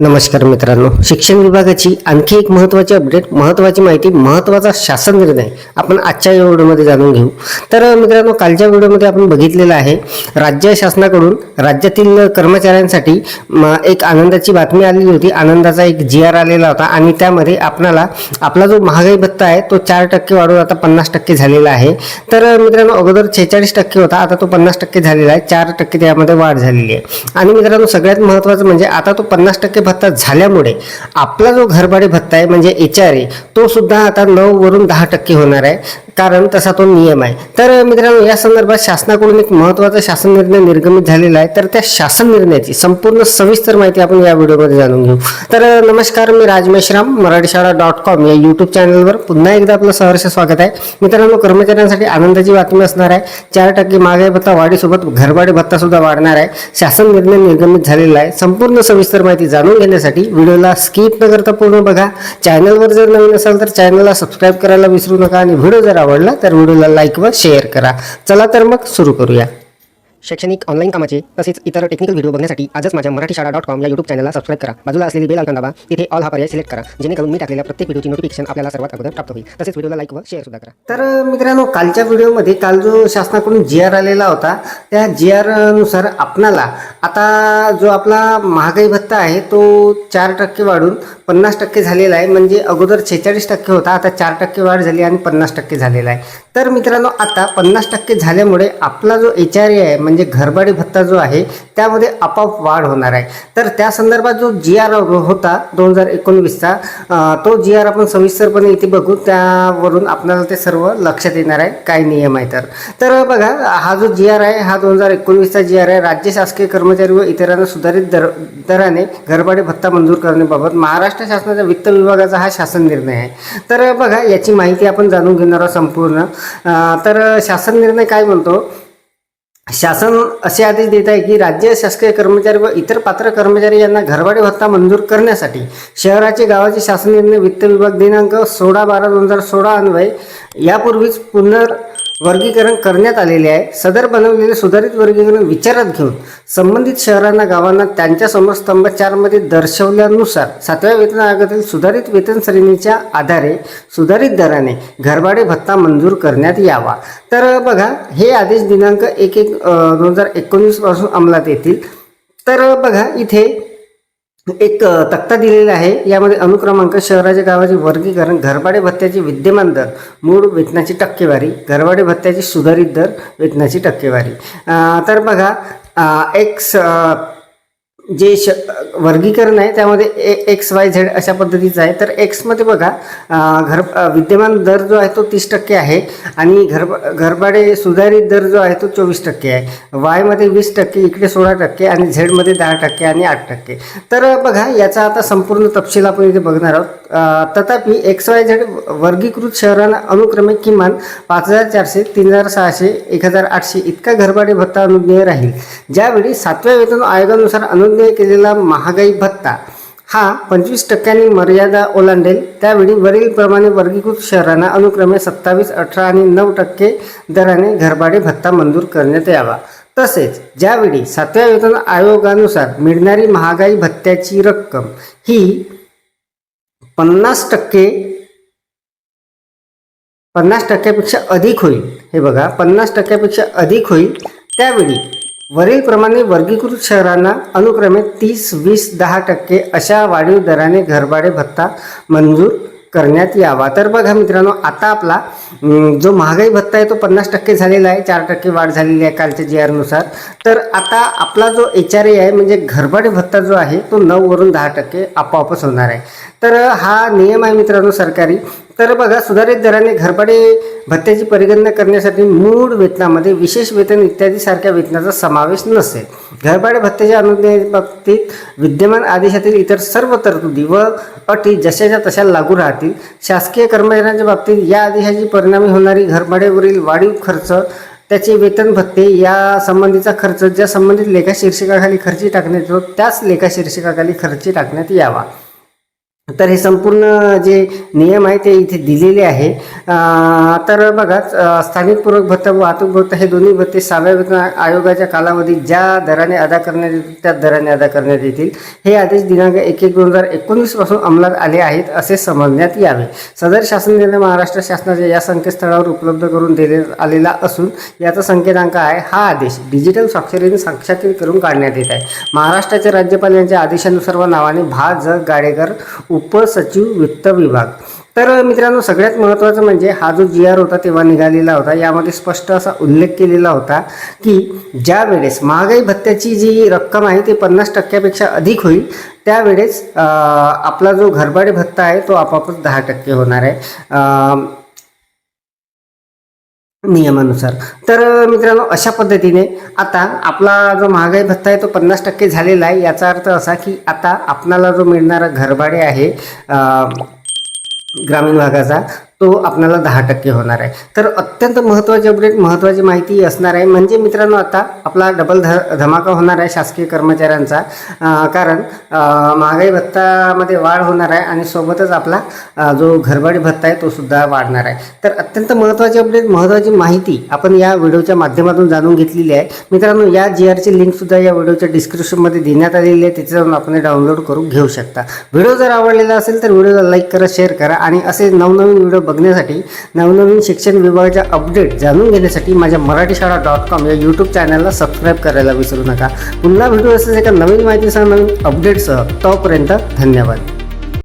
नमस्कार मित्रांनो. शिक्षण विभागाची आणखी एक महत्त्वाची अपडेट महत्त्वाची माहिती महत्त्वाचा शासन निर्णय आपण आजच्या या व्हिडिओमध्ये जाणून घेऊ. तर मित्रांनो कालच्या व्हिडिओमध्ये आपण बघितलेलं आहे राज्य शासनाकडून राज्यातील कर्मचाऱ्यांसाठी म, एक आनंदाची बातमी आलेली होती. आनंदाचा एक जी आर आलेला होता आणि त्यामध्ये आपणाला आपला जो महागाई भत्ता आहे तो चार टक्के वाढून आता पन्नास टक्के झालेला आहे. तर मित्रांनो अगोदर छेचाळीस टक्के होता आता तो पन्नास टक्के झालेला आहे. चार टक्के त्यामध्ये वाढ झालेली आहे. आणि मित्रांनो सगळ्यात महत्त्वाचं म्हणजे आता तो पन्नास टक्के भत्ता झाल्यामुळे आपला जो घरभाडे भत्ता आहे म्हणजे एच आर ए तो सुद्धा आता नऊ वरून दहा टक्के होणार आहे. कारण तसा तो नियम आहे. तर मित्रांनो या संदर्भात शासनाकडून एक महत्त्वाचा शासन निर्णय निर्गमित झालेला आहे. तर त्या शासन निर्णयाची संपूर्ण सविस्तर माहिती आपण या व्हिडिओमध्ये जाणून घेऊ. तर नमस्कार मी राजमेश्राम मराठी शाळा डॉट कॉम या यूट्यूब चॅनलवर पुन्हा एकदा आपलं सहर्ष स्वागत आहे. मित्रांनो कर्मचाऱ्यांसाठी आनंदाची बातमी असणार आहे. चार टक्के महागाई भत्ता वाढीसोबत घरभाडे भत्ता सुद्धा वाढणार आहे. शासन निर्णय निर्गमित झालेला आहे. संपूर्ण सविस्तर माहिती जाणून घेण्यासाठी व्हिडिओला स्किप न करता पूर्ण बघा. चॅनलवर जर नवीन असाल तर चॅनलला सबस्क्राईब करायला विसरू नका आणि व्हिडिओ जर आवडला तर व्हिडिओला लाईक व शेअर करा. चला तर मग सुरू करूया. शैक्षणिक ऑनलाईन कामाचे तसेच इतर टेक्निकल व्हिडिओ बघण्यासाठी आजच माझ्या मराठी शाळा डॉट कॉम या यूट्यूब चॅनलला सबस्क्राईब करा. बाजूला असलेली बेल आयकॉन दाबा. तिथे ऑल हा पर्याय सिलेक्ट करा. जेणेकरून मी टाकलेल्या प्रत्येक व्हिडिओची नोटिफिकेशन आपल्याला सर्वात अगोदर प्राप्त होईल. तसेच व्हिडिओला लाईक व शेअर सुद्धा करा. तर मित्रांनो कालच्या व्हिडिओमध्ये काल जो शासनाकडून जी आर आलेला होता त्या जी आरनुसार आपणाला आता जो आपला महागाई भत्ता आहे तो चार टक्के वाढून पन्नास टक्के झालेला आहे. म्हणजे अगोदर छेचाळीस टक्के होता आता चार टक्के वाढ झाली आणि पन्नास टक्के झालेला आहे. तर मित्रांनो आता पन्नास टक्के झाल्यामुळे आपला जो एच आर ए आहे म्हणजे म्हणजे घरभाडी भत्ता जो आहे त्यामध्ये आपोआप वाढ होणार आहे. तर त्या संदर्भात जो जी आर होता दोन हजार एकोणवीसचा तो जी आर आपण सविस्तरपणे इथे बघू. त्यावरून आपल्याला ते सर्व लक्षात येणार आहे. काय नियम आहे तर. तर बघा हा जो जी आर आहे हा दोन हजार एकोणवीसचा जी आर आहे. राज्य शासकीय कर्मचारी व इतरांना सुधारित दर दराने घरभाडे भत्ता मंजूर करण्याबाबत महाराष्ट्र शासनाच्या वित्त विभागाचा हा शासन निर्णय आहे. तर बघा याची माहिती आपण जाणून घेणार आहोत संपूर्ण. तर शासन निर्णय काय म्हणतो? शासन असे आदेश देत आहे की राज्य शासकीय कर्मचारी व इतर पात्र कर्मचारी यांना घरभाडे भत्ता मंजूर करण्यासाठी शहराचे गावाचे शासन निर्णय वित्त विभाग दिनांक सोळा बारा दोन हजार सोळा अन्वये यापूर्वीच पुनर् वर्गीकरण करण्यात आलेले आहे. सदर बनवलेले सुधारित वर्गीकरण विचारात घेऊन संबंधित शहरांना गावांना त्यांच्यासमोर स्तंभ चारमध्ये दर्शवल्यानुसार सातव्या वेतन आयोगातील सुधारित वेतन श्रेणीच्या आधारे सुधारित दराने घरभाडे भत्ता मंजूर करण्यात यावा. तर बघा हे आदेश दिनांक एक एक दोन हजार एकोणीसपासून अंमलात येतील. तर बघा इथे एक तक्ता दिलेला आहे. यामध्ये अनुक्रमांक शहराच्या गावाचे वर्गीकरण घरभाडे भत्त्याची विद्यमान दर मूळ वेतनाची टक्केवारी घरभाडे भत्त्याची सुधारित दर वेतनाची टक्केवारी. तर बघा एक स- जे श वर्गीकरण आहे त्यामध्ये ए एक्स वाय झेड अशा पद्धतीचं आहे. तर एक्समध्ये बघा घर विद्यमान दर जो आहे तो तीस टक्के आहे आणि घर घरभाडे सुधारित दर जो आहे तो चोवीस टक्के आहे. वायमध्ये वीस टक्के इकडे सोळा टक्के आणि झेडमध्ये दहा टक्के आणि आठ टक्के. तर बघा याचा आता संपूर्ण तपशील आपण इथे बघणार आहोत. तथापि एक्स वाय झेड वर्गीकृत शहरांना अनुक्रमे किमान पाच हजार चारशे तीन हजार सहाशे एक हजार आठशे इतका घरभाडे भत्ता अनुज्ञेय राहील. ज्यावेळी सातव्या वेतन आयोगानुसार अनु अनुज्ञेय केलेला महागाई भत्ता. हा पंचवीस टक्क्यांनी मर्यादा ओलांडेल. त्यावेळी वरीलप्रमाणे वर्गीकृत शहरांना अनुक्रमे सत्तावीस अठरा आणि नऊ टक्के दराने घरभाडे भत्ता मंजूर करण्यात यावा. तसेच ज्यावेळी सातव्या वेतन आयोगानुसार मिळणारी महागाई भत्त्याची रक्कम ही पन्नास टक्के पन्नास टक्क्यापेक्षा अधिक होईल. हे बघा पन्नास टक्क्यापेक्षा अधिक होईल. त्यावेळी वरीलप्रमाणे वर्गीकृत शहरांना अनुक्रमे तीस वीस दहा टक्के अशा वाढीव दराने घरभाडे भत्ता मंजूर करण्यात यावा. तर बघा मित्रांनो आता आपला जो महागाई भत्ता आहे तो पन्नास टक्के झालेला आहे चार टक्के वाढ झालेली आहे कालच्या जी आरनुसार. तर आता आपला जो एच आर ए आहे म्हणजे घरभाडे भत्ता जो आहे तो नऊवरून दहा टक्के आपोआपच होणार आहे. तर हा नियम आहे मित्रांनो सरकारी तर बघा सुधारित दराने घरभाडे भत्त्याची परिगणना करण्यासाठी मूळ वेतनामध्ये विशेष वेतन इत्यादी सारख्या वेतनाचा समावेश नसेल. घरभाडे भत्त्याच्या अनुज्ञे बाबतीत विद्यमान आदेशातील इतर सर्व तरतुदी व अटी जशाच्या तशा लागू राहतील. शासकीय कर्मचाऱ्यांच्या बाबतीत या आदेशाची परिणामी होणारी घरभाड्यावरील वाढीव खर्च त्याचे वेतन भत्ते या संबंधीचा खर्च ज्या संबंधित लेखा शीर्षकाखाली खर्ची टाकण्यात येतो त्याच लेखा शीर्षकाखाली खर्ची टाकण्यात यावा. तर हे संपूर्ण जे नियम आहे ते इथे दिलेले आहे. तर बघा स्थानिक पूरक भत्ता व वाहतूक भत्ता हे दोन्ही भत्ते सहाव्या वेतन आयोगाच्या कालावधीत ज्या दराने अदा करण्यात येतील त्या दराने अदा करण्यात येतील. हे आदेश दिनांक एक एक दोन हजार एकोणीसपासून अंमलात आले आहेत असे समजण्यात यावे. सदर शासन निर्णय महाराष्ट्र शासनाच्या या संकेतस्थळावर उपलब्ध करून देण्यात आलेला असून याचा संकेतांक आहे हा आदेश डिजिटल स्वाक्षरीने साक्षात करून काढण्यात येत आहे. महाराष्ट्राचे राज्यपाल यांच्या आदेशानुसार व नावाने भा ज गाडेकर उपसचिव वित्त विभाग. तर मित्रांनो सगळ्यात महत्त्वाचं म्हणजे हा जो जी आर होता तेव्हा निघालेला होता. यामध्ये स्पष्ट असा उल्लेख केलेला होता की ज्या वेळेस महागाई भत्त्याची जी रक्कम आहे ती पन्नास टक्क्यापेक्षा अधिक होईल त्यावेळेस आपला जो घरभाडे भत्ता आहे तो आपापच दहा टक्के होणार आहे. नियमानुसार. तर मित्रांनो अशा पद्धतीने आता आपला जो महागाई भत्ता आहे तो पन्नास टक्के झालेला आहे. याचा अर्थ असा की आता आपणाला जो मिळणारा घरभाडे आहे ग्रामीण भागाचा तो आपल्याला दहा टक्के होणार आहे. तर अत्यंत महत्त्वाची अपडेट महत्त्वाची माहिती असणार आहे. म्हणजे मित्रांनो आता आपला डबल ध धमाका होणार आहे शासकीय कर्मचाऱ्यांचा. कारण महागाई भत्तामध्ये वाढ होणार आहे आणि सोबतच आपला जो घरभाडी भत्ता आहे तो सुद्धा वाढणार आहे. तर अत्यंत महत्त्वाची अपडेट महत्त्वाची माहिती आपण या व्हिडिओच्या माध्यमातून जाणून घेतलेली आहे. मित्रांनो या जी आरची लिंकसुद्धा या व्हिडिओच्या डिस्क्रिप्शनमध्ये देण्यात आलेली आहे. तिथे जाऊन आपण डाउनलोड करून घेऊ शकता. व्हिडिओ जर आवडलेला असेल तर व्हिडिओला लाईक करा शेअर करा आणि असे नवनवीन व्हिडिओ बघण्यासाठी नवनवीन शिक्षण विभागाच्या अपडेट जाणून घेण्यासाठी माझ्या मराठी शाळा डॉट कॉम या यूट्यूब चॅनलला सबस्क्राईब करायला विसरू नका. पुन्हा भेटू असेच एका नवीन माहितीसह नवीन अपडेटसह तोपर्यंत धन्यवाद.